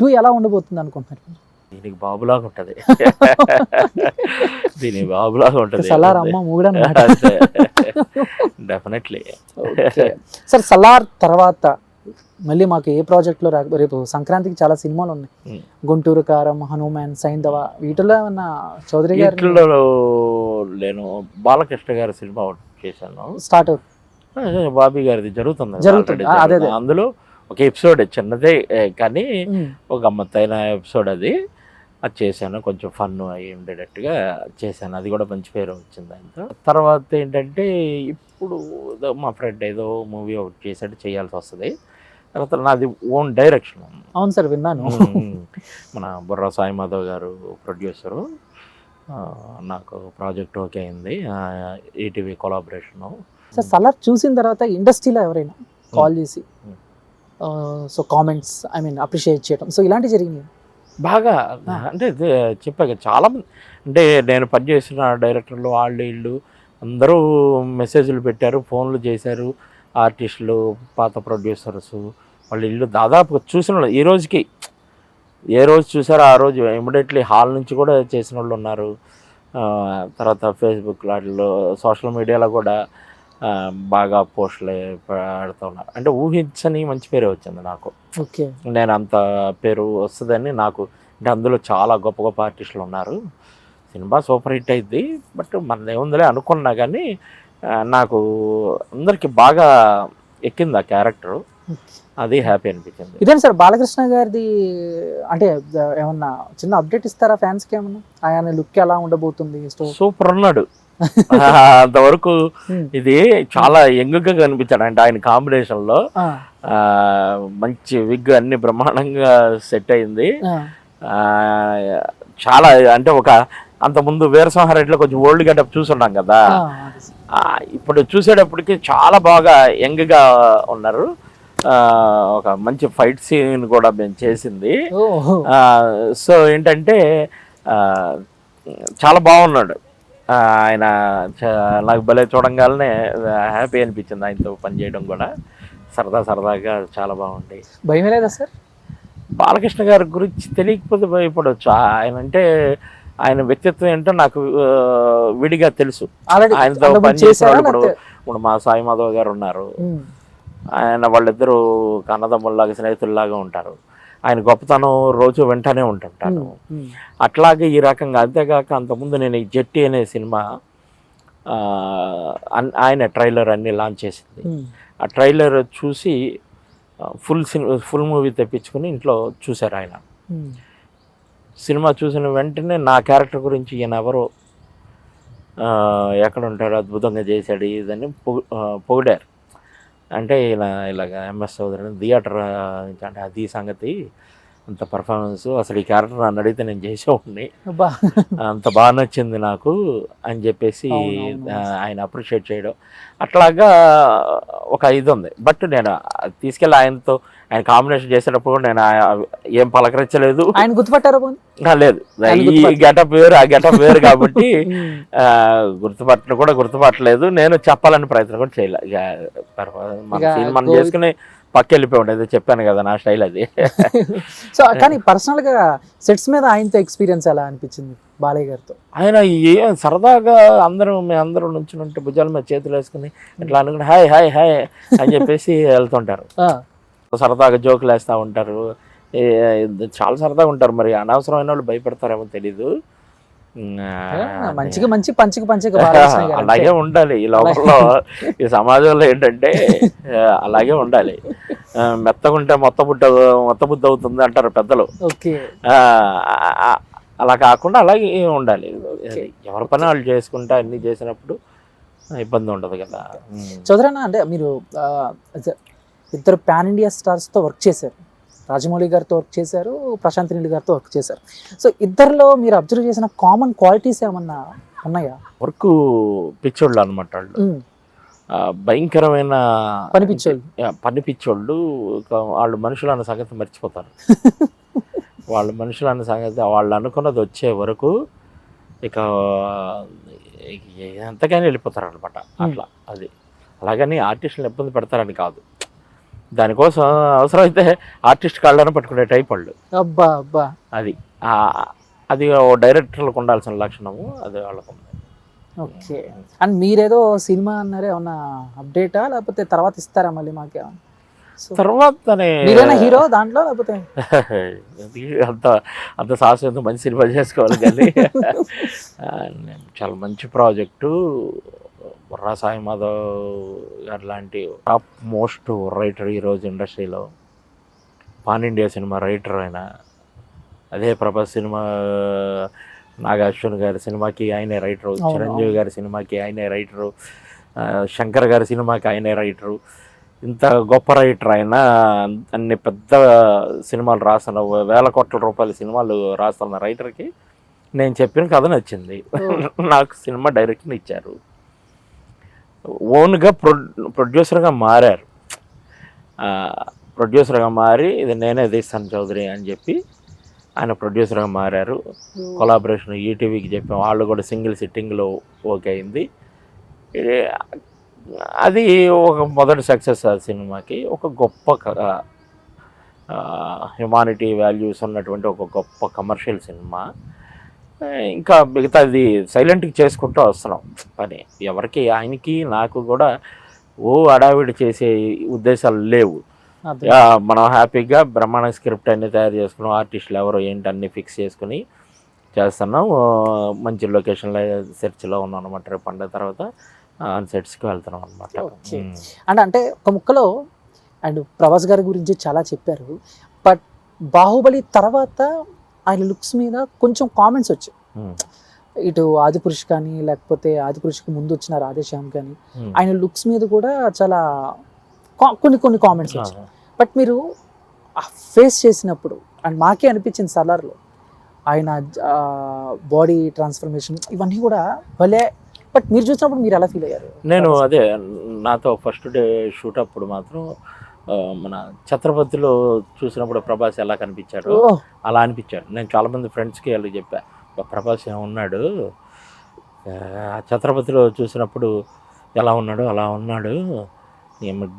Two ఎలా ఉండబోతుంది అనుకుంటున్నారు? దీనికి బాబులాగా ఉంటది. దీనికి బాబులాగా ఉంటది. సలార్ అమ్మ మూడు డెఫినెట్లీ సార్ సలార్ తర్వాత మళ్ళీ మాకు ఏ ప్రాజెక్ట్లో రా రేపు సంక్రాంతికి చాలా సినిమాలు ఉన్నాయి. గుంటూరు కారం హనుమాన్ సైంధవ వీటిలో ఏమన్నా చౌదరి గారు? నేను బాలకృష్ణ గారి సినిమా చేశాను. స్టార్ట్ బాబీ గారిది జరుగుతుంది. జరుగుతుంది. అందులో ఒక ఎపిసోడ్ చిన్నదే కానీ ఒక గమ్మత్తైన ఎపిసోడ్ అది. అది చేశాను కొంచెం ఫన్ అయి ఉండేటట్టుగా చేశాను. అది కూడా మంచి పేరు వచ్చింది దాంతో తర్వాత ఏంటంటే ఇప్పుడు మా ఫ్రెండ్ ఏదో మూవీ ఒకటి చేసాడు చేయాల్సి వస్తుంది. తర్వాత నాది ఓన్ డైరెక్షన్. అవును సార్ విన్నాను. మన బుర్రా సాయి మాధవ్ గారు ప్రొడ్యూసరు. నాకు ప్రాజెక్ట్ ఓకే అయింది ఈటీవీ కొలాబరేషను. సార్ సలార్ చూసిన తర్వాత ఇండస్ట్రీలో ఎవరైనా కాల్ చేసి. So comments I mean appreciate చేయడం సో ఇలాంటివి జరిగినాయి. బాగా. అంటే చెప్పాక చాలా అంటే నేను పనిచేసిన డైరెక్టర్లు వాళ్ళు వీళ్ళు అందరూ మెసేజ్లు పెట్టారు ఫోన్లు చేశారు ఆర్టిస్టులు పాత ప్రొడ్యూసర్స్ వాళ్ళు ఇల్లు దాదాపుగా చూసిన వాళ్ళు ఈ రోజుకి ఏ రోజు చూసారో ఆ రోజు ఇమీడియట్లీ హాల్ నుంచి కూడా చేసిన వాళ్ళు ఉన్నారు. తర్వాత ఫేస్బుక్ వాటిలో సోషల్ మీడియాలో కూడా బాగా పోస్టులు పెడుతూ ఉన్నారు అంటే ఊహించని మంచి పేరే వచ్చింది నాకు. ఓకే. నేను అంత పేరు వస్తుందని నాకు అంటే అందులో చాలా గొప్ప గొప్ప ఆర్టిస్టులు ఉన్నారు. సినిమా సూపర్ హిట్ అయింది. బట్ మనది ఏముందిలే అనుకున్నా కానీ నాకు అందరికి బాగా ఎక్కింది ఆ క్యారెక్టర్. అది హ్యాపీ అనిపించింది. ఇదేంటి సార్ బాలకృష్ణ గారిది అంటే ఏమన్నా చిన్న అప్డేట్ ఇస్తారా ఫ్యాన్స్కి ఏమన్నా? ఆయన లుక్ ఎలా ఉండబోతుంది సూపర్ ఉన్నాడు. అంతవరకు ఇది చాలా యంగ్గా కనిపించాడు అంటే ఆయన కాంబినేషన్లో. ఆ, మంచి విగ్ అన్ని బ్రహ్మాండంగా సెట్ అయింది. చాలా అంటే ఒక అంత ముందు వీరసింహారెడ్డిలో కొంచెం ఓల్డ్ గెటప్ చూసున్నాం కదా. ఇప్పుడు చూసేటప్పటికి చాలా బాగా యంగ్గా ఉన్నారు. ఆ, ఒక మంచి ఫైట్ సీన్ కూడా మేము చేసింది. సో ఏంటంటే చాలా బాగున్నాడు. ఆయన నాకు భలే చూడంగానే హ్యాపీ అనిపించింది ఆయనతో పనిచేయడం కూడా. సరదా సరదాగా చాలా బాగుంది. భయం లేదా సార్? బాలకృష్ణ గారి గురించి తెలియకపోతే భయపడవచ్చు ఆయన అంటే ఆయన వ్యక్తిత్వం ఏంటో నాకు విడిగా తెలుసు. ఆయనతో పనిచేసిన వాళ్ళు ఇప్పుడు ఇప్పుడు మా సాయి మాధవ్ గారు ఉన్నారు. ఆయన వాళ్ళిద్దరూ కన్నదమ్ముల్లాగా స్నేహితుల్లాగా ఉంటారు. ఆయన గొప్పతనం రోజు వెంటనే ఉంటుంటాను. అట్లాగే ఈ రకంగా అంతేకాక అంతకుముందు నేను ఈ జట్టి అనే సినిమా ఆయన ట్రైలర్ అన్ని లాంచ్ చేసింది. ఆ ట్రైలర్ చూసి ఫుల్ సినిమా ఫుల్ మూవీ తెప్పించుకుని ఇంట్లో చూశారు ఆయన. సినిమా చూసిన వెంటనే నా క్యారెక్టర్ గురించి ఈయన ఎవరో ఎక్కడ ఉంటాడో అద్భుతంగా చేశాడు ఇదని పొగిడారు. అంటే ఇలా ఇలాగ ఎంఎస్ చౌదరి థియేటర్ అంటే అది సంగతి అంత పర్ఫార్మెన్స్ అసలు ఈ క్యారెక్టర్ నన్ను అడిగితే నేను చేసేవాడిని. అబ్బా. అంత బాగా నచ్చింది నాకు అని చెప్పేసి ఆయన అప్రిషియేట్ చేయడం. అట్లాగా ఒక ఇది ఉంది. బట్ నేను తీసుకెళ్ళి ఆయనతో ఆయన కాంబినేషన్ చేసేటప్పుడు నేను ఏం పలకరించలేదు. ఆయన గుర్తుపట్టారా లేదు. ఈ గెటప్ వేరు ఆ గెటప్ వేరు కాబట్టి ఆ, గుర్తుపట్టను కూడా గుర్తుపట్టలేదు. నేను చెప్పాలని ప్రయత్నం కూడా చేయలే. ఇక పర్వ- మన సీన్ చేసుకుని పక్క వెళ్ళిపోయి ఉండేది. చెప్పాను కదా నా స్టైల్ అది. సో కానీ పర్సనల్గా సెట్స్ మీద ఆయనతో ఎక్స్పీరియన్స్ ఎలా అనిపించింది బాలయ్య గారితో? ఆయన ఏం సరదాగా అందరం మేము అందరం నుంచి ఉంటే భుజాల మీద చేతులు వేసుకుని ఇట్లా అనుకుని హాయ్ హాయ్ హాయ్ అని చెప్పేసి వెళ్తుంటారు. సరదాగా జోకులు వేస్తూ ఉంటారు. చాలా సరదాగా ఉంటారు మరి. అనవసరమైన వాళ్ళు భయపడతారేమో తెలీదు. మంచిగా మంచి పంచికి పంచికి అలాగే. ఉండాలి. ఈ లోపల ఈ సమాజంలో ఏంటంటే అలాగే ఉండాలి. మెత్తగా ఉంటే మొత్త బుట్ట మొత్త బుద్ధి అవుతుంది అంటారు పెద్దలు. ఓకే. ఆ, ఆ, అలా కాకుండా అలాగే ఉండాలి. ఎవరి పని వాళ్ళు చేసుకుంటా అన్ని చేసినప్పుడు ఇబ్బంది ఉండదు కదా. చౌదరన్న అంటే మీరు ఇద్దరు పాన్ ఇండియా స్టార్స్తో వర్క్ చేశారు. రాజమౌళి గారితో వర్క్ చేశారు ప్రశాంత్ నీల్ గారితో వర్క్ చేశారు. సో ఇద్దరిలో మీరు అబ్జర్వ్ చేసిన కామన్ క్వాలిటీస్ ఏమన్నా ఉన్నాయా? వర్క్ పిచ్చోళ్ళు అనమాట వాళ్ళు భయంకరమైన పనిపించోళ్ళు యా, పని పిచ్చోళ్ళు. ఇక వాళ్ళు మనుషులు అన్న సంగతి మర్చిపోతారు. వాళ్ళు మనుషులు అన్న సంగతి వాళ్ళు అనుకున్నది వచ్చే వరకు ఇక ఎంతకైనా వెళ్ళిపోతారు అనమాట అట్లా అది. అలాగని ఆర్టిస్టులు ఇబ్బంది పెడతారని కాదు. దానికోసం అవసరమైతే ఆర్టిస్ట్ కాళ్ళని పట్టుకునే టైప్ వాళ్ళు. అబ్బా అబ్బా. అది. అది ఓ డైరెక్టర్లకు ఉండాల్సిన లక్షణము అది వాళ్ళకు ఓకే. అండ్ మీరేదో సినిమా అన్నారే ఏమన్నా అప్డేటా? లేకపోతే తర్వాత ఇస్తారా మళ్ళీ సో తర్వాత మీరేనా హీరో దాంట్లో లేకపోతే? అంత అంత సాహసం మంచి సినిమా చేసుకోవాలి కానీ. చాలా మంచి ప్రాజెక్టు. బుర్రా సాయి మాధవ్ గారు లాంటి టాప్ మోస్ట్ రైటర్ ఈరోజు ఇండస్ట్రీలో. పాన్ ఇండియా సినిమా రైటర్ ఆయన. అదే ప్రభాస్ సినిమా నాగ అశ్విన్ గారి సినిమాకి ఆయనే రైటరు. చిరంజీవి. గారి సినిమాకి ఆయనే రైటరు. శంకర్ గారి సినిమాకి ఆయనే రైటరు. ఇంత గొప్ప రైటర్ ఆయన. అన్ని పెద్ద సినిమాలు రాస్తున్న వేల కోట్ల రూపాయల సినిమాలు రాస్తున్న రైటర్కి నేను చెప్పిన కథ నచ్చింది. నాకు సినిమా డైరెక్షన్ ఇచ్చారు. ఓన్గా ప్రొ ప్రొడ్యూసర్గా మారారు. ప్రొడ్యూసర్గా మారి ఇది నేనే తీస్తాను చౌదరి అని చెప్పి ఆయన ప్రొడ్యూసర్గా మారారు. కొలాబరేషన్ ఈటీవీకి చెప్పాం. వాళ్ళు కూడా సింగిల్ సిట్టింగ్లో ఓకే అయింది అది ఒక మొదటి సక్సెస్ ఆ సినిమాకి. ఒక గొప్ప హ్యుమానిటీ వాల్యూస్ ఉన్నటువంటి ఒక గొప్ప కమర్షియల్ సినిమా. ఇంకా మిగతాది సైలెంట్గా చేసుకుంటూ వస్తున్నాం. పని ఎవరికి ఆయనకి నాకు కూడా ఓ అడావిడి చేసే ఉద్దేశాలు లేవు. మనం హ్యాపీగా బ్రహ్మాండ స్క్రిప్ట్ అన్ని తయారు చేసుకున్నాం ఆర్టిస్టులు ఎవరు ఏంటి అన్ని ఫిక్స్ చేసుకుని చేస్తున్నాం. మంచి లొకేషన్లో సెర్చ్లో ఉన్నాం అనమాట రేపు పండుగ తర్వాత ఆన్ సెట్స్కి వెళ్తున్నాం అనమాట. అండ్ అంటే ఒక ముక్కలో అండ్ ప్రభాస్ గారి గురించి చాలా చెప్పారు. బట్ బాహుబలి తర్వాత ఆయన లుక్స్ మీద కొంచెం కామెంట్స్ వచ్చాయి. ఇటు ఆదిపురుష్ కానీ లేకపోతే ఆదిపురుష్కి ముందు వచ్చిన రాధేశ్యామ్ కానీ ఆయన లుక్స్ మీద కూడా చాలా కొన్ని కొన్ని కామెంట్స్ వచ్చాయి. బట్ మీరు ఫేస్ చేసినప్పుడు అండ్ మాకే అనిపించింది సలార్లో ఆయన బాడీ ట్రాన్స్ఫర్మేషన్ ఇవన్నీ కూడా భలే బట్ మీరు చూసినప్పుడు మీరు ఎలా ఫీల్ అయ్యారు? నేను అదే నాతో ఫస్ట్ డే షూట్ అప్పుడు మాత్రం మన ఛత్రపతిలో చూసినప్పుడు ప్రభాస్ ఎలా కనిపించాడు అలా అనిపించాడు. నేను చాలామంది ఫ్రెండ్స్కి వెళ్ళి చెప్పా "బా, ప్రభాస్ ఏమన్నాడు ఆ, ఛత్రపతిలో చూసినప్పుడు ఎలా ఉన్నాడు? అలా ఉన్నాడు?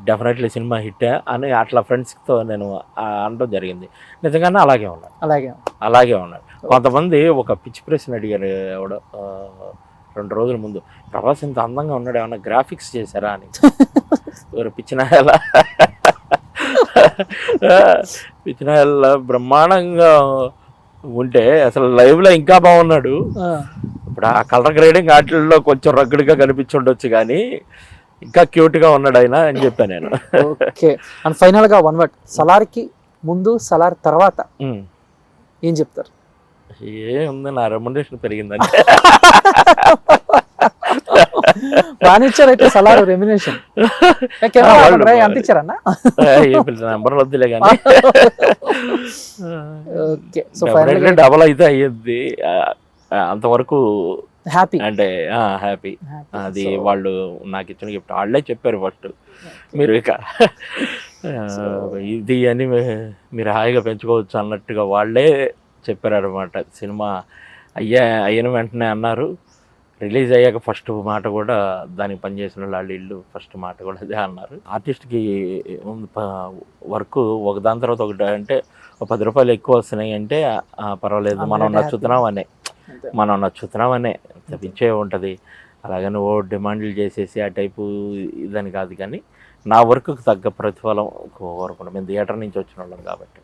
డెఫినెట్లీ సినిమా హిట్ అని అట్లా ఫ్రెండ్స్తో నేను అనడం జరిగింది. నిజంగానే అలాగే ఉన్నాడు. అలాగే అలాగే ఉన్నాడు. కొంతమంది ఒక పిచ్చి ప్రశ్న అడిగారు ఎవడో రెండు రోజుల ముందు ప్రభాస్ ఇంత అందంగా ఉన్నాడు ఏమన్నా గ్రాఫిక్స్ చేశారా? అని. ఎవరు పిచ్చినాయల పిచ్చినాయల బ్రహ్మాండంగా ఉంటే అసలు లైవ్లో ఇంకా బాగున్నాడు. ఇప్పుడు ఆ కలర్ గ్రేడింగ్ వాటిల్లో కొంచెం రగ్గుడిగా కనిపించుండొచ్చు కానీ ఇంకా క్యూట్గా ఉన్నాడు ఆయన అని చెప్పాను నేను. ఓకే. అండ్ ఫైనల్గా వన్ వర్డ్. సలార్కి ముందు సలార్ తర్వాత. ఏం చెప్తారు? ఏముంది నా రెమ్యునరేషన్ పెరిగిందని బాగా ఇచ్చారైతే సలార్ రెమ్యునేషన్. అంత ఇచ్చారన్నా నెంబర్ వద్దులే కానీ. Okay so final definitely double అయితే అయ్యింది అంతవరకు హ్యాపీ అంటే హ్యాపీ అది వాళ్ళు నాకు ఇచ్చిన గిఫ్ట్ వాళ్ళే చెప్పారు ఫస్ట్ మీరు ఇక ఇది అని మీరు హాయిగా పెంచుకోవచ్చు అన్నట్టుగా వాళ్ళే చెప్పారు అనమాట సినిమా అయ్యా అయిన వెంటనే అన్నారు. రిలీజ్ అయ్యాక ఫస్ట్ మాట కూడా దానికి పనిచేసిన వాళ్ళు ఇల్లు ఫస్ట్ మాట కూడా అదే అన్నారు. ఆర్టిస్ట్కి వర్క్ ఒక దాని తర్వాత ఒకటి అంటే ఒక పది రూపాయలు ఎక్కువ వస్తున్నాయి అంటే పర్వాలేదు మనం నచ్చుతున్నాం అనే. మనం నచ్చుతున్నాం అనే. తప్పించే ఉంటుంది. అలాగని ఓ డిమాండ్లు చేసేసి ఆ టైపు ఇదని కాదు కానీ నా వర్క్కి తగ్గ ప్రతిఫలం కోరుకుంటాం మేము థియేటర్ నుంచి వచ్చిన వాళ్ళం కాబట్టి.